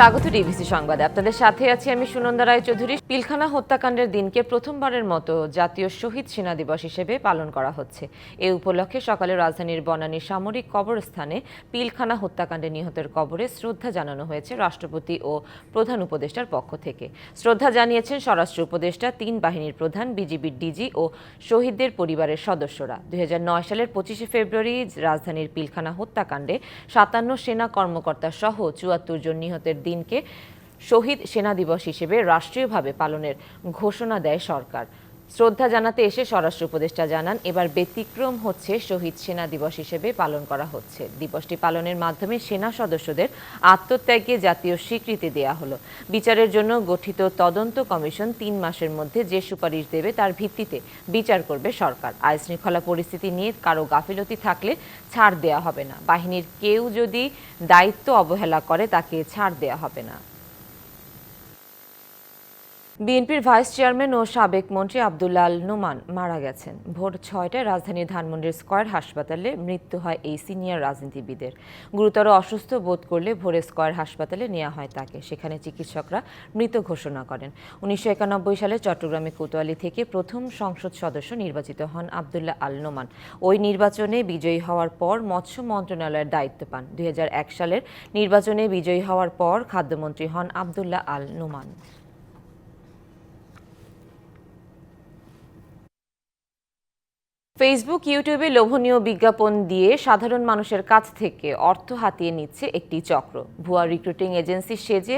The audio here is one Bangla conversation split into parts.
স্বাগত ডিবিসি সংবাদে। আপনাদের সাথে আছি আমি সুনন্দা রায় চৌধুরী। পিলখানা হত্যাকাণ্ডের দিনকে প্রথমবারের মতো জাতীয় শহীদ সেনা দিবস হিসেবে পালন করা হচ্ছে। এ উপলক্ষে সকালে রাজধানীর বনানী সামরিক কবরস্থানে পিলখানা হত্যাকাণ্ডে নিহতের কবরে শ্রদ্ধা জানানো হয়েছে রাষ্ট্রপতি ও প্রধান উপদেষ্টার পক্ষ থেকে। শ্রদ্ধা জানিয়েছেন স্বরাষ্ট্র উপদেষ্টা, তিন বাহিনীর প্রধান, বিজিবির ডিজি ও শহীদদের পরিবারের সদস্যরা। দুই হাজার নয় সালের পঁচিশে ফেব্রুয়ারি রাজধানীর পিলখানা হত্যাকাণ্ডে সাতান্ন সেনা কর্মকর্তা সহ চুয়াত্তর জন নিহতের দিনকে শহীদ সেনা দিবস হিসেবে রাষ্ট্রীয়ভাবে পালনের ঘোষণা দেয় সরকার। শ্রদ্ধা জানাতে এসে স্বরাষ্ট্র উপদেষ্টা জানান, এবার ব্যতিক্রম হচ্ছে শহীদ সেনা দিবস হিসেবে পালন করা হচ্ছে। দিবসটি পালনের মাধ্যমে সেনা সদস্যদের আত্মত্যাগে জাতীয় স্বীকৃতি দেয়া হলো। বিচারের জন্য গঠিত তদন্ত কমিশন তিন মাসের মধ্যে যে সুপারিশ দেবে তার ভিত্তিতে বিচার করবে সরকার। আইন শৃঙ্খলা পরিস্থিতি নিয়ে কারও গাফিলতি থাকলে ছাড় দেয়া হবে না। বাহিনীর কেউ যদি দায়িত্ব অবহেলা করে, তাকে ছাড় দেয়া হবে না। বিএনপির ভাইস চেয়ারম্যান ও সাবেক মন্ত্রী আবদুল্লাল নোমান মারা গেছেন। ভোর ছয়টায় রাজধানীর ধানমন্ডির স্কয়ার হাসপাতালে মৃত্যু হয় এই সিনিয়র রাজনীতিবিদের। গুরুতর অসুস্থ বোধ করলে ভোরে স্কয়ার হাসপাতালে নেওয়া হয় তাকে। সেখানে চিকিৎসকরা মৃত ঘোষণা করেন। উনিশশো একানব্বই সালে চট্টগ্রামে কোতোয়ালি থেকে প্রথম সংসদ সদস্য নির্বাচিত হন আবদুল্লাহ আল নোমান। ওই নির্বাচনে বিজয়ী হওয়ার পর মৎস্য মন্ত্রণালয়ের দায়িত্ব পান। দুই হাজার এক সালের নির্বাচনে বিজয়ী হওয়ার পর খাদ্যমন্ত্রী হন আবদুল্লাহ আল নোমান। ফেসবুক ইউটিউবে লোভনীয় বিজ্ঞাপন দিয়ে সাধারণ মানুষের কাছ থেকে অর্থ হাতিয়ে নিচ্ছে একটি চক্র। ভুয়া রিক্রুটিং এজেন্সি সেজে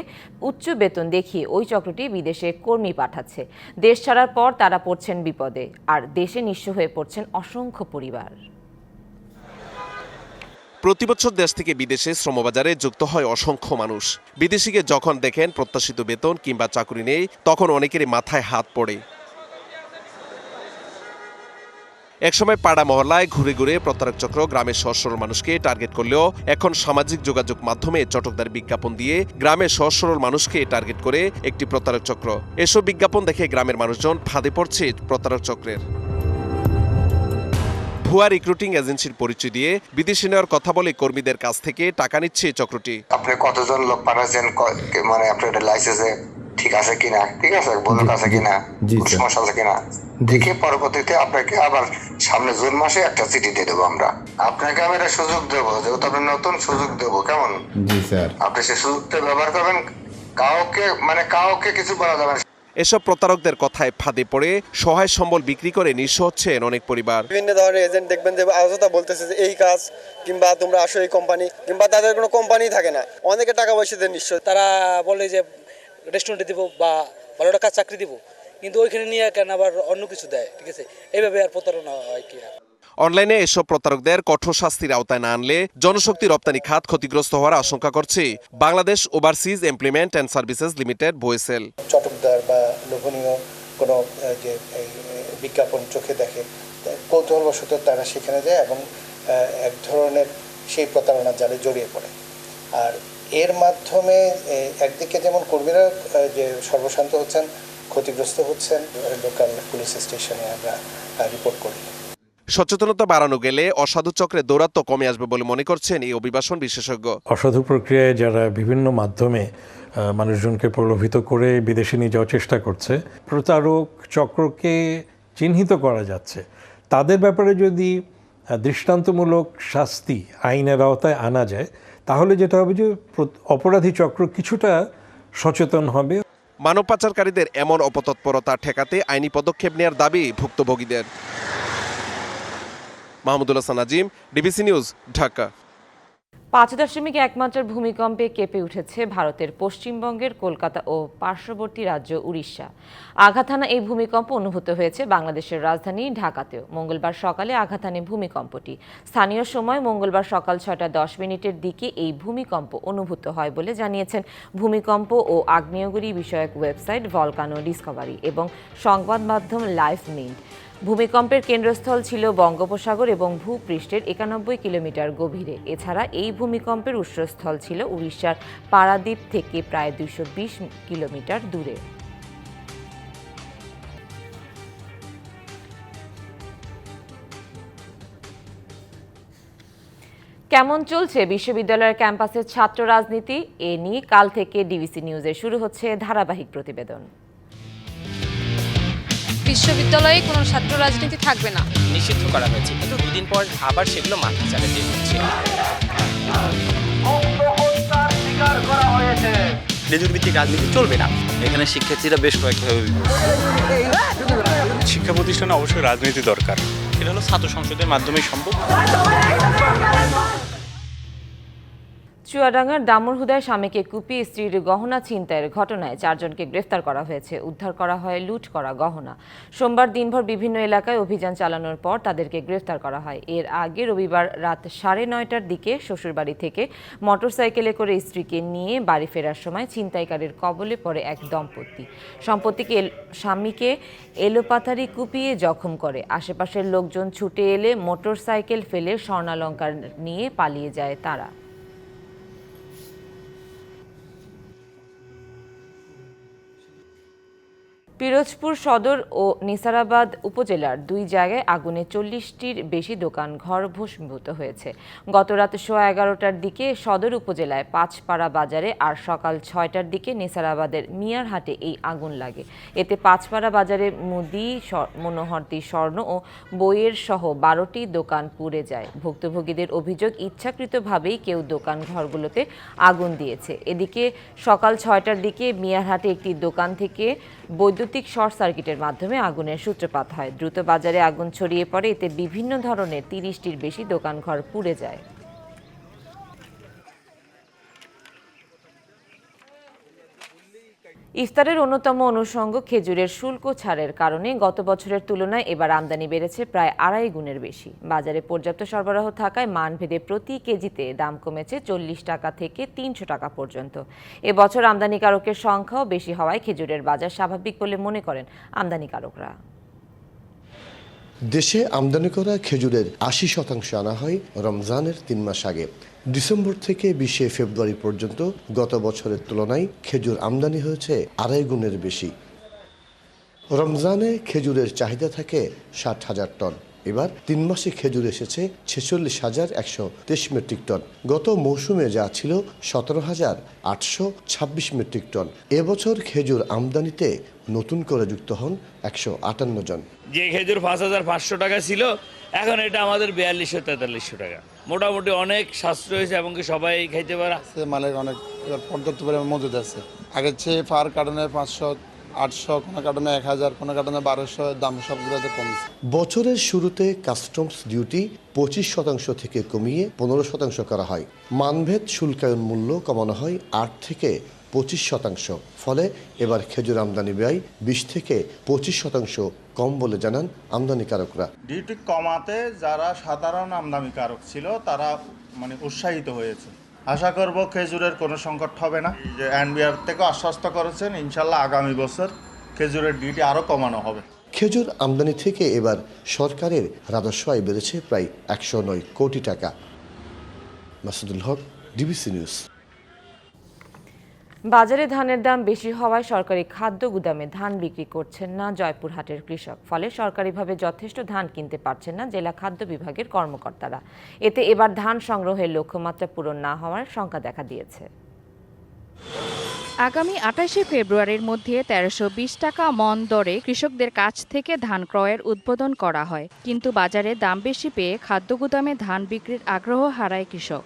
উচ্চ বেতন দেখিয়ে ওই চক্রটি বিদেশে কর্মী পাঠাচ্ছে। দেশ ছাড়ার পর তারা পড়ছেন বিপদে, আর দেশে নিঃস্ব হয়ে পড়ছেন অসংখ্য পরিবার। প্রতিবছর দেশ থেকে বিদেশে শ্রমবাজারে যুক্ত হয় অসংখ্য মানুষ। বিদেশিকে যখন দেখেন প্রত্যাশিত বেতন কিংবা চাকরি নেই, তখন অনেকেরই মাথায় হাত পড়ে। একসময় পাড়া মহল্লায় ঘুরে ঘুরে প্রতারক চক্র গ্রামের সহজ সরল মানুষকে টার্গেট করলেও এখন সামাজিক যোগাযোগ মাধ্যমে চটকদার বিজ্ঞাপন দিয়ে গ্রামের সহজ সরল মানুষকে টার্গেট করে একটি প্রতারক চক্র। এসব বিজ্ঞাপন দেখে গ্রামের মানুষজন ফাঁদে পড়ছে প্রতারক চক্রের। ভুয়া রিক্রুটিং এজেন্সির পরিচয় দিয়ে বিদেশে নেওয়ার কথা বলে কর্মীদের কাছ থেকে টাকা নিচ্ছে চক্রটি। আপনি কতজন লোক পাঠাচ্ছেন? মানে আপনার লাইসেন্সে ঠিক আছে কিনা? ঠিক আছে? বন্ধুক আছে কিনা। সমস্যা আছে কিনা? দেখে পরবর্তীতে আপনাকে আবার সামনে জুন মাসে একটা চিঠি দিয়ে দেবো আমরা। আপনাকে আমি একটা সুযোগ দেবো যেহেতু আপনি নতুন সুযোগ দেবো কেমন? আপনি সেই সুযোগটা ব্যবহার করবেন কাউকে মানে কাউকে কিছু বলা যাবে না। এসব প্রতারকদের কথায় ফাঁদে পড়ে সহায় সম্বল বিক্রি করে নিঃস্ব হচ্ছেন অনেক পরিবার। বিভিন্ন ধরনের এজেন্ট দেখবেন যে আজতা বলতেছে যে এই কাজ কিংবা তোমরা আসো এই কোম্পানি কিংবা তাদের কোনো কোম্পানি থাকে না। অনেকে টাকা পয়সা দেয় নিশ্চয় তারা বলে যে রেস্টুরেন্টে দিব বা ভালো টাকা চাকরি দিব কিন্তু ওইখানে নিয়ে কেন আবার অন্য কিছু দেয়? ঠিক আছে? এইভাবে আর প্রতারণা হয় কি আর? অনলাইনে এসব প্রতারকদের কঠোর শাস্তির আওতায় না আনলে জনশক্তি রপ্তানি খাত ক্ষতিগ্রস্ত হওয়ার আশঙ্কা করছে Bangladesh overseas employment and services limited BOESL. চটকদার বা লোভনীয় কোনো যে বিজ্ঞাপন চোখে দেখে কৌতূহলবশত তারা সেখানে যায় এবং এক ধরনের সেই প্রতারণার জালে জড়িয়ে পড়ে। আর এর মাধ্যমে একদিকে যেমন কর্মীরা যে সর্বশান্ত হচ্ছেন ক্ষতিগ্রস্ত হচ্ছেন লোকাল পুলিশ স্টেশনে আমরা রিপোর্ট করি। সচেতনতা বাড়ানো গেলে অসাধু চক্রে দৌরাত্ম কমে আসবে বলে মনে করছেন এই অভিবাসন বিশেষজ্ঞ। অসাধু প্রক্রিয়ায় যারা বিভিন্ন মাধ্যমে আহ, মানুষজনকে প্রলোভিত করে বিদেশে নিয়ে যাওয়ার চেষ্টা করছে প্রতারক চক্রকে চিহ্নিত করা যাচ্ছে। তাদের ব্যাপারে যদি দৃষ্টান্তমূলক শাস্তি আইনের আওতায় আনা যায় তাহলে যেটা হবে যে অপরাধী চক্র কিছুটা সচেতন হবে। মানব পাচারকারীদের এমন অপতৎপরতা ঠেকাতে আইনি পদক্ষেপ নেওয়ার দাবি ভুক্তভোগীদের। Mahmudullah Hasan Azim DBC news, Dhaka. পাঁচ দশমিক এক মাত্রার ভূমিকম্পে কেঁপে উঠেছে ভারতের পশ্চিমবঙ্গের কলকাতা ও পার্শ্ববর্তী রাজ্য উড়িষ্যা। আঘাত হানা এই ভূমিকম্প অনুভূত হয়েছে বাংলাদেশের রাজধানী ঢাকাতেও। মঙ্গলবার সকালে আঘাত হানে ভূমিকম্পটি। স্থানীয় সময় মঙ্গলবার সকাল ছটা দশ মিনিটের দিকে এই ভূমিকম্প অনুভূত হয় বলে জানিয়েছেন ভূমিকম্প ও আগ্নেয়গিরি বিষয়ক ওয়েবসাইট ভলকানো ডিসকভারি এবং সংবাদ মাধ্যম লাইফ মিন্ট। ভূমিকম্পের কেন্দ্রস্থল ছিল বঙ্গোপসাগর এবং ভূপৃষ্ঠের একানব্বই কিলোমিটার গভীরে। এছাড়া এই ভূমিকম্পের উৎসস্থল ছিল উড়িষ্যার পারাদ্বীপ থেকে প্রায় বিশ কিলোমিটার দূরে। কেমন চলছে বিশ্ববিদ্যালয়ের ক্যাম্পাসের ছাত্র রাজনীতি? এ নিয়ে কাল থেকে ডিবিসি নিউজে শুরু হচ্ছে ধারাবাহিক প্রতিবেদন। বিশ্ববিদ্যালয়ে কোনো ছাত্র রাজনীতি থাকবে না। নিষিদ্ধ করা হয়েছে কিন্তু দুদিন পর আবার সেগুলো মাথা চালে দিয়ে হচ্ছে। লেজুর ভিত্তিক রাজনীতি চলবে না। এখানে শিক্ষার্থীরা বেশ কয়েকভাবে শিক্ষা প্রতিষ্ঠানে অবশ্যই রাজনীতি দরকার। এটা হলো ছাত্র সংসদের মাধ্যমে সম্ভব। চুয়াডাঙ্গার দামুরহুদায় স্বামীকে কুপিয়ে স্ত্রীর গহনা ছিনতাইয়ের ঘটনায় চারজনকে গ্রেফতার করা হয়েছে। উদ্ধার করা হয় লুট করা গহনা। সোমবার দিনভর বিভিন্ন এলাকায় অভিযান চালানোর পর তাদেরকে গ্রেফতার করা হয়। এর আগে রবিবার রাত সাড়ে নয়টার দিকে শ্বশুরবাড়ি থেকে মোটরসাইকেলে করে স্ত্রীকে নিয়ে বাড়ি ফেরার সময় ছিনতাইকারীর কবলে পড়ে এক দম্পতি। সম্পত্তিকে স্বামীকে এলোপাথারি কুপিয়ে জখম করে। আশেপাশের লোকজন ছুটে এলে মোটরসাইকেল ফেলে স্বর্ণালঙ্কার নিয়ে পালিয়ে যায় তারা। পিরোজপুর সদর ও নিসারাবাদ উপজেলার দুই জায়গায় আগুনে চল্লিশটির বেশি দোকান, ঘর ভস্মীভূত হয়েছে। গতরাত সোয়া এগারোটার দিকে সদর উপজেলায় পাঁচপাড়া বাজারে আর সকাল ছয়টার দিকে নিসারাবাদের মিয়ারহাটে এই আগুন লাগে। এতে পাঁচপাড়া বাজারে মুদি মনোহরতি স্বর্ণ ও বইয়ের সহ বারোটি দোকান পুড়ে যায়। ভুক্তভোগীদের অভিযোগ, ইচ্ছাকৃতভাবেই কেউ দোকান ঘরগুলোতে আগুন দিয়েছে। এদিকে সকাল ছয়টার দিকে মিয়ারহাটে একটি দোকান থেকে বৈদ্যুতিক শর্ট সার্কিটের মাধ্যমে আগুনের সূত্রপাত হয়। দ্রুত বাজারে আগুন ছড়িয়ে পড়ে, এতে বিভিন্ন ধরনের তিরিশটির বেশি দোকানঘর পুড়ে যায়। ইফতারের অন্যতম অনুষঙ্গ খেজুরের শুল্ক ছাড়ের কারণে গত বছরের তুলনায় এবার আমদানি বেড়েছে প্রায় আড়াই গুণের বেশি। বাজারে পর্যাপ্ত সরবরাহ থাকায় মানভেদে প্রতি কেজিতে দাম কমেছে চল্লিশ টাকা থেকে তিনশো টাকা পর্যন্ত। এবছর আমদানিকারকের সংখ্যাও বেশি হওয়ায় খেজুরের বাজার স্বাভাবিক বলে মনে করেন আমদানিকারকরা। দেশে আমদানি করা খেজুরের আশি শতাংশ আনা হয় রমজানের তিন মাস আগে। ডিসেম্বর থেকে বিশে ফেব্রুয়ারি পর্যন্ত গত বছরের তুলনায় খেজুর আমদানি হয়েছে আড়াই গুণের বেশি। রমজানে খেজুরের চাহিদা থাকে ষাট হাজার টন। এবার তিন মাসে খেজুর এসেছে ছেচল্লিশ হাজার একশো তেইশ মেট্রিক টন। গত মৌসুমে যা ছিল সতেরো হাজার আটশো ছাব্বিশ মেট্রিক টন। এবছর খেজুর আমদানিতে নতুন করে যুক্ত হন একশো আটান্ন জন। যে খেজুর পাঁচ হাজার পাঁচশো টাকা ছিল এখন এটা আমাদের বিয়াল্লিশশো তেতাল্লিশশো টাকা। মোটামুটি অনেক সাশ্রয় হয়েছে এবং কি সবাই খাইতে পারে। মালের অনেক এবার পর্যাপ্ত পরিমাণ মজুদ আছে। আগের চেয়ে পার কার্টনে পাঁচশো আটশো কোনো কার্টনে এক হাজার কোনো কার্টনে বারোশো দাম সবগুলোতে কমছে। বছরের শুরুতে কাস্টমস ডিউটি পঁচিশ শতাংশ থেকে কমিয়ে পনেরো শতাংশ করা হয়। মানভেদ শুল্কায়ন মূল্য কমানো হয় আট থেকে পঁচিশ শতাংশ। ফলে এবার খেজুর আমদানি ব্যয় বিশ থেকে পঁচিশ শতাংশ কম বলে জানান আমদানিকারকরা। ডিউটি কমাতে যারা সাধারণ আমদানিকারক ছিল তারা মানে উৎসাহিত হয়েছে। আশা করব খেজুরের কোনো সংকট হবে না। যে এনবিআর থেকে আশ্বস্ত করেছেন ইনশাল্লাহ আগামী বছর খেজুরের ডিউটি আরও কমানো হবে। খেজুর আমদানি থেকে এবার সরকারের রাজস্ব আয় বেড়েছে প্রায় একশো নয় কোটি টাকা। Masudul Haque DBC news. বাজারে ধানের দাম বেশি হওয়ায় সরকারি খাদ্য গুদামে ধান বিক্রি করছেন না জয়পুরহাটের কৃষক। ফলে সরকারিভাবে যথেষ্ট ধান কিনতে পারছেন না জেলা খাদ্য বিভাগের কর্মকর্তারা। এতে এবার ধান সংগ্রহের লক্ষ্যমাত্রা পূরণ না হওয়ার শঙ্কা দেখা দিয়েছে। আগামী আঠাশে ফেব্রুয়ারির মধ্যে তেরোশো টাকা মন দরে কৃষকদের কাছ থেকে ধান ক্রয়ের উদ্বোধন করা হয়। কিন্তু বাজারে দাম বেশি পেয়ে খাদ্য গুদামে ধান বিক্রির আগ্রহ হারায় কৃষক।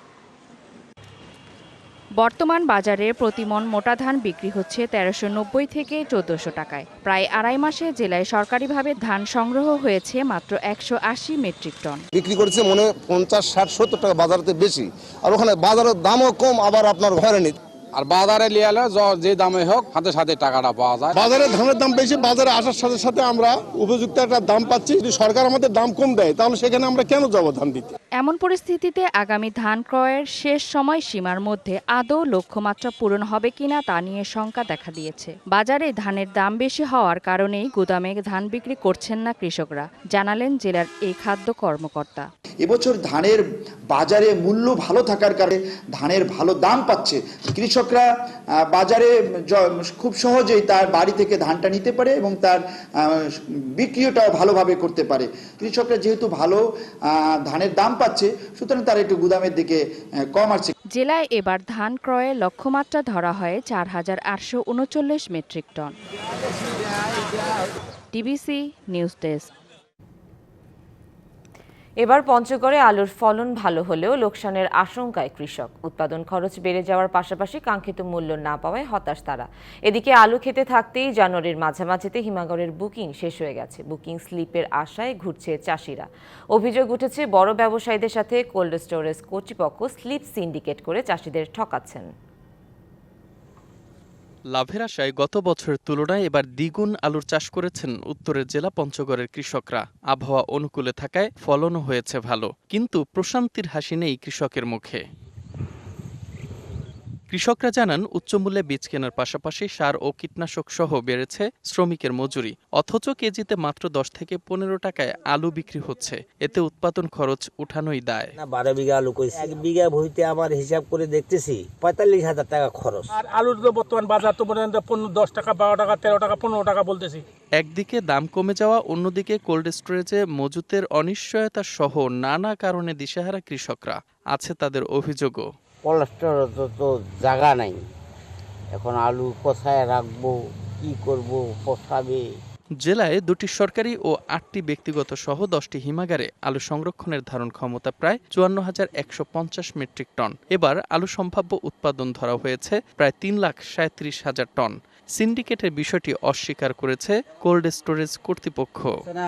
বর্তমান বাজারে প্রতিমন মোটা ধান বিক্রি হচ্ছে তেরোশো নব্বই থেকে চোদ্দশো টাকায়। প্রায় আড়াই মাসে জেলায় সরকারিভাবে ধান সংগ্রহ হয়েছে মাত্র একশো আশি মেট্রিক টন। বিক্রি করেছে মনে পঞ্চাশ, ষাট, সত্তর টাকা বাজারেতে বেশি। আর ওখানে বাজারের দামও কম, আবার আপনার ঘরে নিতে আর বাজারে লিয়ে এলে যে দামে হোক হাতে সাথে টাকাটা পাওয়া যায়। বাজারে ধানের দাম বেশি বাজারে আসার সাথে সাথে আমরা উপযুক্ত একটা দাম পাচ্ছি। যদি সরকার আমাদের দাম কম দেয় তাহলে সেখানে আমরা কেন যাব ধান দিতে? এমন পরিস্থিতিতে আগামী ধান ক্রয়ের শেষ সময় সীমার মধ্যে আদৌ লক্ষ্যমাত্রা পূরণ হবে কিনা তা নিয়ে শঙ্কা দেখা দিয়েছে। বাজারে ধানের দাম বেশি হওয়ার কারণেই গুদামে ধান বিক্রি করছেন না কৃষকরা জানালেন জেলার এই খাদ্য কর্মকর্তা। এবছর ধানের বাজারে মূল্য ভালো থাকার কারণে ধানের ভালো দাম পাচ্ছে। কৃষকরা বাজারে খুব সহজেই তার বাড়ি থেকে ধানটা নিতে পারে এবং তার আহ, বিক্রিটাও ভালোভাবে করতে পারে। কৃষকরা যেহেতু ভালো ধানের দাম পাচ্ছে সুতরাং তারা একটু গুদামের দিকে কম আসছে। জেলায় এবার ধান ক্রয়ের লক্ষ্যমাত্রা ধরা হয় চার হাজার আটশো উনচল্লিশ metric ton. DBC news desk. এবার পঞ্চগড়ে আলুর ফলন ভালো হলেও লোকসানের আশঙ্কায় কৃষক। উৎপাদন খরচ বেড়ে যাওয়ার পাশাপাশি কাঙ্ক্ষিত মূল্য না পাওয়ায় হতাশ তারা। এদিকে আলু খেতে থাকতেই জানুয়ারির মাঝামাঝিতে হিমাগরের বুকিং শেষ হয়ে গেছে। বুকিং স্লিপের আশায় ঘুরছে চাষিরা। অভিযোগ উঠেছে, বড় ব্যবসায়ীদের সাথে কোল্ড স্টোরেজ কর্তৃপক্ষ স্লিপ সিন্ডিকেট করে চাষিদের ঠকাচ্ছেন। লাভের আশায় গত বছরের তুলনায় এবার দ্বিগুণ আলুর চাষ করেছেন উত্তরের জেলা পঞ্চগড়ের কৃষকরা। আবহাওয়া অনুকূলে থাকায় ফলনও হয়েছে ভালো, কিন্তু প্রশান্তির হাসি নেই কৃষকের মুখে। কৃষকরা জানান উচ্চমূল্যে বীজ কেনার পাশাপাশি সার ও কীটনাশক সহ বেড়েছে শ্রমিকের মজুরি। অথচ কেজিতে মাত্র দশ থেকে পনেরো টাকায় আলু বিক্রি হচ্ছে। এতে উৎপাদন খরচ উঠানোই দায়। বারো বিঘা আলু কইছি। এক বিঘা ভুইতে আমার হিসাব করে দেখতেছি পঁয়তাল্লিশ হাজার টাকা খরচ। আর আলুর তো বর্তমান বাজার তো পর্যন্ত পনেরো দশ টাকা বারো টাকা তেরো টাকা পনেরো টাকা বলতেছি। একদিকে দাম কমে যাওয়া অন্যদিকে কোল্ড স্টোরেজে মজুতের অনিশ্চয়তা সহ নানা কারণে দিশেহারা কৃষকরা। আছে তাদের অভিযোগও। কোলেস্টোর তো তো জায়গা নাই। এখন আলু কোথায় রাখব কি করব পোষাবে জেলায় দুটি সরকারি ও আটটি ব্যক্তিগত সহ দশটি হিমাগারে আলু সংরক্ষণের ধারণ ক্ষমতা প্রায় চুয়ান্ন হাজার একশো পঞ্চাশ মেট্রিক টন। এবার আলু সম্ভাব্য উৎপাদন ধরা হয়েছে প্রায় তিন লাখ সাঁত্রিশ হাজার টন। সিন্ডিকেটের বিষয়টি অস্বীকার করেছে কোল্ড স্টোরেজ কর্তৃপক্ষ।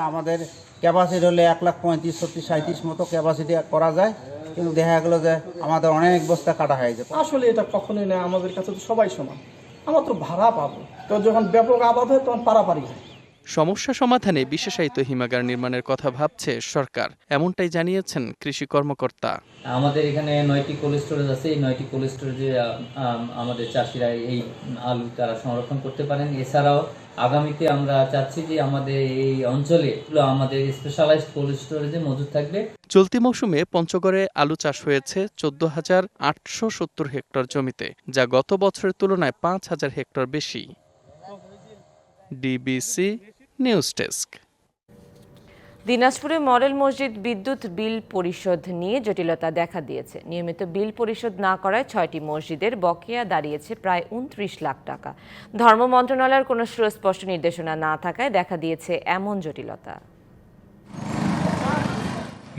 আমাদের ক্যাপাসিটি হলে এক লাখ পঁয়ত্রিশ ছত্রিশ সাঁত্রিশ মতো ক্যাপাসিটি করা যায়। কিন্তু দেখা গেলো যে আমাদের অনেক বস্তা কাটা হয়ে যাবে আসলে এটা কখনোই না, আমাদের কাছে তো সবাই সমান। আমার তো ভাড়া পাবো। তো যখন ব্যাপক আবাদ হয়, তখন পারাপারি হয়। সমস্যা সমাধানে বিশেষায়িত হিমাগার নির্মাণের কথা ভাবছে সরকার এমনটাই জানিয়েছেন কৃষি কর্মকর্তা। আমাদের এখানে নয়টি কোল্ড স্টোরেজ আছে এই নয়টি কোল্ড স্টোরেজে আমাদের চাষিরা এই আলু তারা সংরক্ষণ করতে পারেন। এছাড়াও আগামীতে আমরা চাচ্ছি যে আমাদের এই অঞ্চলে আমাদের স্পেশালাইজড কোল্ড স্টোরেজে মজুদ থাকবে। চলতি মৌসুমে পঞ্চগড়ে আলু চাষ হয়েছে চোদ্দ হাজার আটশো সত্তর হেক্টর জমিতে যা গত বছরের তুলনায় পাঁচ হাজার হেক্টর বেশি। DBC news desk. দিনাজপুরে মডেল মসজিদ বিদ্যুৎ বিল পরিশোধ নিয়ে জটিলতা দেখা দিয়েছে। নিয়মিত বিল পরিশোধ না করায় ছয়টি মসজিদের বকেয়া দাঁড়িয়েছে প্রায় উনত্রিশ লাখ টাকা। ধর্ম মন্ত্রণালয়ের কোনো সুস্পষ্ট নির্দেশনা না থাকায় দেখা দিয়েছে এমন জটিলতা।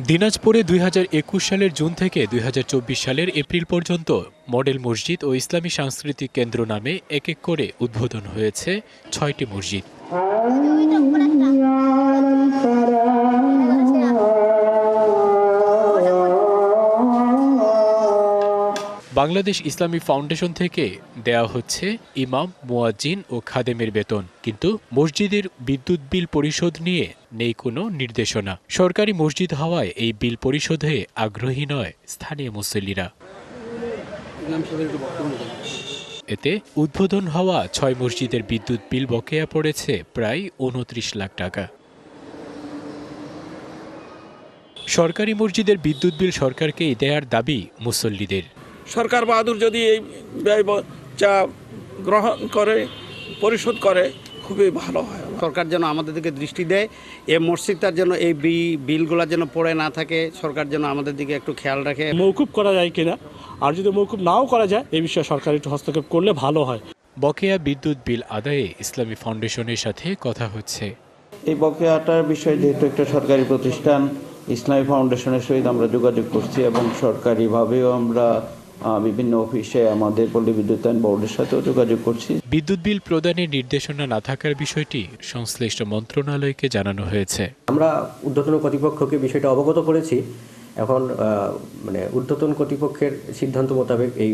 দিনাজপুরে দুই হাজার একুশ সালের জুন থেকে দুই হাজার চব্বিশ সালের এপ্রিল পর্যন্ত মডেল মসজিদ ও ইসলামী সাংস্কৃতিক কেন্দ্র নামে এক এক করে উদ্বোধন হয়েছে ছয়টি মসজিদ। বাংলাদেশ ইসলামী ফাউন্ডেশন থেকে দেয়া হচ্ছে ইমাম, মুয়াজ্জিন ও খাদেমের বেতন। কিন্তু মসজিদের বিদ্যুৎ বিল পরিশোধ নিয়ে নেই কোনো নির্দেশনা। সরকারি মসজিদ হওয়ায় এই বিল পরিশোধে আগ্রহী নয় স্থানীয় মুসল্লিরা। এতে উদ্বোধন হওয়া ছয় মসজিদের বিদ্যুৎ বিল বকেয়া পড়েছে প্রায় উনত্রিশ লাখ টাকা। সরকারি মসজিদের বিদ্যুৎ বিল সরকারকেই দেয়ার দাবি মুসল্লিদের। সরকার বাহাদুর যদি এই ব্যয় যা গ্রহণ করে পরিশোধ করে খুবই ভালো হয় সরকার যেন আমাদের দিকে দৃষ্টি দেয় এই মসজিদটার যেন এই বিলগুলো যেন পড়ে না থাকে সরকার যেন আমাদের দিকে একটু খেয়াল রাখে। মৌকুব করা যায় কিনা? আর যদি মৌকুব নাও করা যায় এই বিষয়ে সরকার একটু হস্তক্ষেপ করলে ভালো হয়। বকেয়া বিদ্যুৎ বিল আদায়ে ইসলামী ফাউন্ডেশনের সাথে কথা হচ্ছে। এই বকেয়াটার বিষয়ে যেহেতু একটা সরকারি প্রতিষ্ঠান ইসলামী ফাউন্ডেশনের সহিত আমরা যোগাযোগ করছি এবং সরকারিভাবেও আমরা বিভিন্ন অফিসে আমাদের পল্লী বিদ্যুতায়ন বোর্ডের সাথেও যোগাযোগ করছি। বিদ্যুৎ বিল প্রদানের নির্দেশনা না থাকার বিষয়টি সংশ্লিষ্ট মন্ত্রণালয়কে জানানো হয়েছে। আমরা ঊর্ধ্বতন কর্তৃপক্ষকে বিষয়টা অবগত করেছি। এখন মানে ঊর্ধ্বতন কর্তৃপক্ষের সিদ্ধান্ত মোতাবেক এই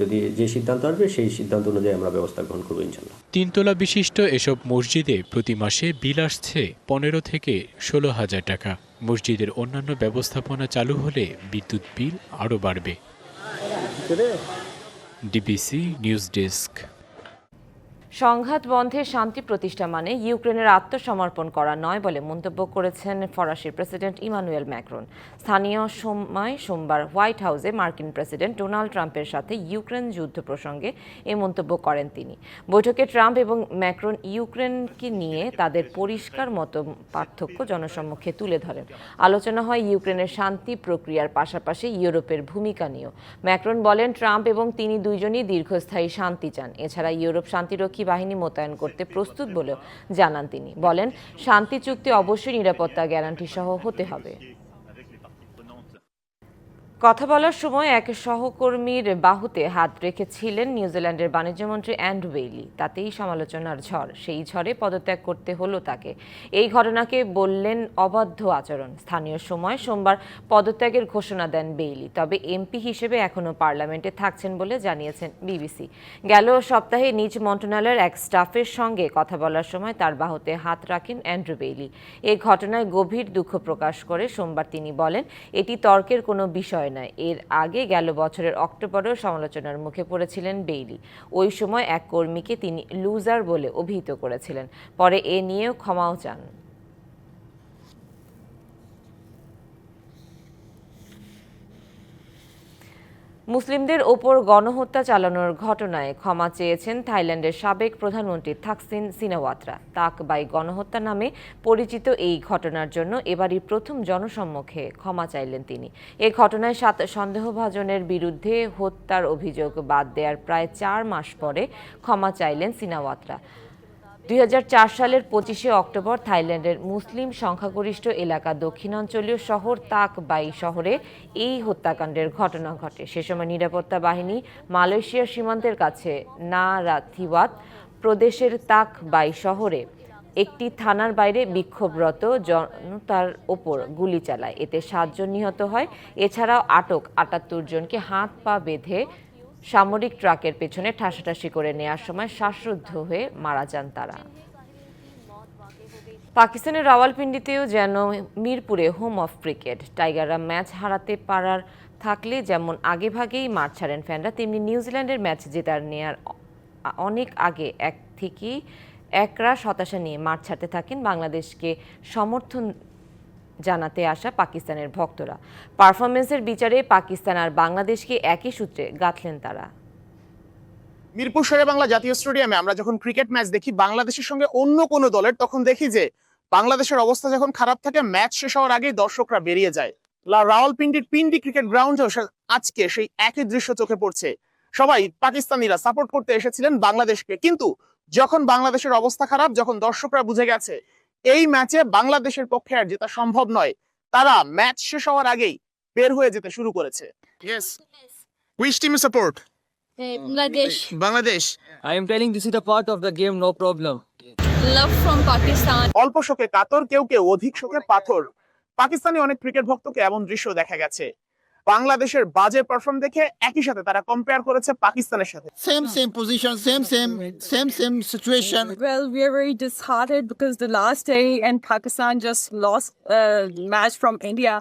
যদি যে সিদ্ধান্ত আসবে সেই সিদ্ধান্ত অনুযায়ী আমরা ব্যবস্থা গ্রহণ করব ইনশাল্লাহ তিনতলা বিশিষ্ট এসব মসজিদে প্রতি মাসে বিল আসছে পনেরো থেকে ষোলো হাজার টাকা। মসজিদের অন্যান্য ব্যবস্থাপনা চালু হলে বিদ্যুৎ বিল আরও বাড়বে। DBC news desk. সংঘাত বন্ধে শান্তি প্রতিষ্ঠা মানে ইউক্রেনের আত্মসমর্পণ করা নয় বলে মন্তব্য করেছেন ফরাসির প্রেসিডেন্ট ইমানুয়েল ম্যাক্রন। স্থানীয় সময় সোমবার হোয়াইট হাউসে মার্কিন প্রেসিডেন্ট ডোনাল্ড ট্রাম্পের সাথে ইউক্রেন যুদ্ধ প্রসঙ্গে এ মন্তব্য করেন তিনি। বৈঠকে ট্রাম্প এবং ম্যাক্রন ইউক্রেনকে নিয়ে তাদের পরিষ্কার মতো পার্থক্য জনসম্মুখে তুলে ধরেন। আলোচনা হয় ইউক্রেনের শান্তি প্রক্রিয়ার পাশাপাশি ইউরোপের ভূমিকা নিয়েও। ম্যাক্রন বলেন, ট্রাম্প এবং তিনি দুইজনই দীর্ঘস্থায়ী শান্তি চান। এছাড়া ইউরোপ শান্তিরক্ষী বাহিনী মোতায়েন করতে প্রস্তুত বলেও জানান তিনি। বলেন, শান্তি চুক্তি অবশ্যই নিরাপত্তা গ্যারান্টি সহ হতে হবে। কথা বলার সময় এক সহকর্মীর বাহুতে হাত রেখেছিলেন নিউজিল্যান্ডের বাণিজ্যমন্ত্রী অ্যান্ড ওয়েলি তাতেই সমালোচনার ঝড়, সেই ঝড়ে পদত্যাগ করতে হলো তাকে। এই ঘটনাকে বললেন অবাধ্য আচরণ। স্থানীয় সময় সোমবার পদত্যাগের ঘোষণা দেন বেইলি, তবে এমপি হিসেবে এখনও পার্লামেন্টে থাকছেন বলে জানিয়েছেন বিবিসি। গেল সপ্তাহে নিজ মন্ত্রণালয়ের এক স্টাফের সঙ্গে কথা বলার সময় তার বাহুতে হাত রাখেন অ্যান্ড্রু বেইলি। এই ঘটনায় গভীর দুঃখ প্রকাশ করে সোমবার তিনি বলেন, এটি তর্কের কোনো বিষয় নয় এর আগে গেল বছরের অক্টোবরেও সমালোচনার মুখে পড়েছিলেন বেইলি। ওই সময় এক কর্মীকে তিনি লুজার বলে অভিহিত করেছিলেন। পরে এ নিয়েও ক্ষমাও চান। মুসলিমদের ওপর গণহত্যা চালানোর ঘটনায় ক্ষমা চেয়েছেন থাইল্যান্ডের সাবেক প্রধানমন্ত্রী থাকসিন সিনাওয়াত্রা। তাক বাই গণহত্যা নামে পরিচিত এই ঘটনার জন্য এবারই প্রথম জনসম্মুখে ক্ষমা চাইলেন তিনি। এ ঘটনায় সাত সন্দেহভাজনের বিরুদ্ধে হত্যার অভিযোগ বাদ দেওয়ার প্রায় চার মাস পরে ক্ষমা চাইলেন সিনাওয়াত্রা। দু হাজার চার সালের পঁচিশে অক্টোবর থাইল্যান্ডের মুসলিম সংখ্যাগরিষ্ঠ এলাকা দক্ষিণাঞ্চলীয় শহর তাক বাই শহরে এই হত্যাকাণ্ডের ঘটনা ঘটে। সে সময় নিরাপত্তা বাহিনী মালয়েশিয়ার সীমান্তের কাছে না রাথিওয়াত প্রদেশের তাক বাই শহরে একটি থানার বাইরে বিক্ষোভরত জনতার ওপর গুলি চালায়। এতে সাতজন নিহত হয়। এছাড়াও আটক আটাত্তর জনকে হাত পা বেঁধে সামরিক ট্রাকের পেছনে ঠাসাঠাসি করে নেয়ার সময় শ্বাসরুদ্ধ হয়ে মারা যান তারা। পাকিস্তানের রাওয়ালপিন্ডিতেও যেন মিরপুরে হোম অফ ক্রিকেট। টাইগাররা ম্যাচ হারাতে পারার থাকলে যেমন আগেভাগেই মাঠ ছাড়েন ফ্যানরা, তেমনি নিউজিল্যান্ডের ম্যাচ জেতার নেয়ার অনেক আগে এক থেকেই একরা হতাশা নিয়ে মাঠ ছাড়তে থাকেন বাংলাদেশকে সমর্থন জানাতে আসা পাকিস্তানের ভক্তরা। পারফরমেন্সের বিচারে পাকিস্তান আর বাংলাদেশকে একই সূত্রে গাঁথলেন তারা। মিরপুর শেরে বাংলা জাতীয় স্টেডিয়ামে আমরা যখন ক্রিকেট ম্যাচ দেখি, বাংলাদেশের সঙ্গে অন্য কোনো দলের, তখন দেখি যে বাংলাদেশের অবস্থা যখন খারাপ থাকে, ম্যাচ শেষ হওয়ার আগেই দর্শকরা বেরিয়ে যায়। রাওয়ালপিন্ডির পিন্ডি ক্রিকেট গ্রাউন্ডেও আজকে সেই একই দৃশ্য চোখে পড়ছে। সবাই পাকিস্তানিরা সাপোর্ট করতে এসেছিলেন বাংলাদেশকে। কিন্তু যখন বাংলাদেশের অবস্থা খারাপ, যখন দর্শকরা বুঝে গেছে এই ম্যাচে বাংলাদেশের পক্ষে আর জেতা সম্ভব নয়। তারা ম্যাচ শেষ হওয়ার আগেই বের হয়ে যেতে শুরু করেছে। Yes which team support Bangladesh. Bangladesh. I am telling this is a part of the game, no problem. Love from Pakistan. অল্প শোকে কাতর কেউ কেউ অধিক শোকে পাথর। পাকিস্তানি অনেক ক্রিকেট ভক্তকে এমন দৃশ্য দেখা গেছে। বাংলাদেশের বাজে পারফর্ম দেখে একই সাথে তারা কম্পেয়ার করেছে পাকিস্তানের সাথে Same, same position, same, same, same, same situation. Well, we are very disheartened because the last day and Pakistan just lost a match from India.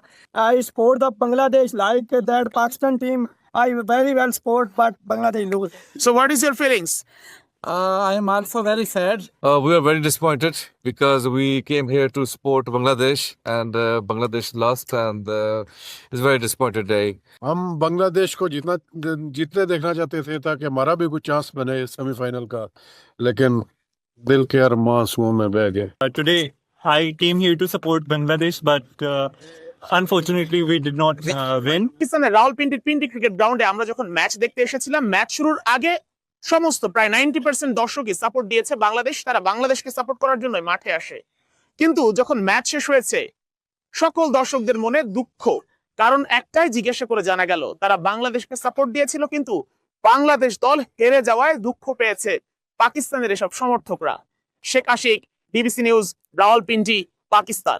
I support the Bangladesh like that Pakistan team. I very well support, but Bangladesh lose. So what is your feelings? Uh, I am also very sad. Uh, we are very disappointed because we came here to support Bangladesh and uh, Bangladesh lost and uh, it's a very disappointed day. हम बांग्लादेश को जितना जीतने देखना चाहते थे ताकि हमारा भी कुछ चांस बने सेमीफाइनल का लेकिन दिल के अरमां आंसुओं में बह गए Uh, today, I came here to support Bangladesh, but uh, unfortunately, we did not uh, win. পাকিস্তানের রাওয়ালপিন্ডির পিন্ডি ক্রিকেট গ্রাউন্ডে আমরা যখন ম্যাচ দেখতে এসেছিলাম ম্যাচ শুরুর আগে সমস্ত, প্রায় নাইনটি পার্সেন্ট দর্শকই সাপোর্ট দিয়েছে বাংলাদেশ। তারা বাংলাদেশকে সাপোর্ট করার জন্য মাঠে আসে। কিন্তু যখন ম্যাচ শেষ হয়েছে, সকল দর্শকদের মনে দুঃখ। কারণ একটাই জিজ্ঞাসা করে জানা গেল, তারা বাংলাদেশকে সাপোর্ট দিয়েছিল কিন্তু বাংলাদেশ দল হেরে যাওয়ায় দুঃখ পেয়েছে পাকিস্তানের এসব সমর্থকরা। Sheikh Ashik DBC news Rawalpindi, Pakistan.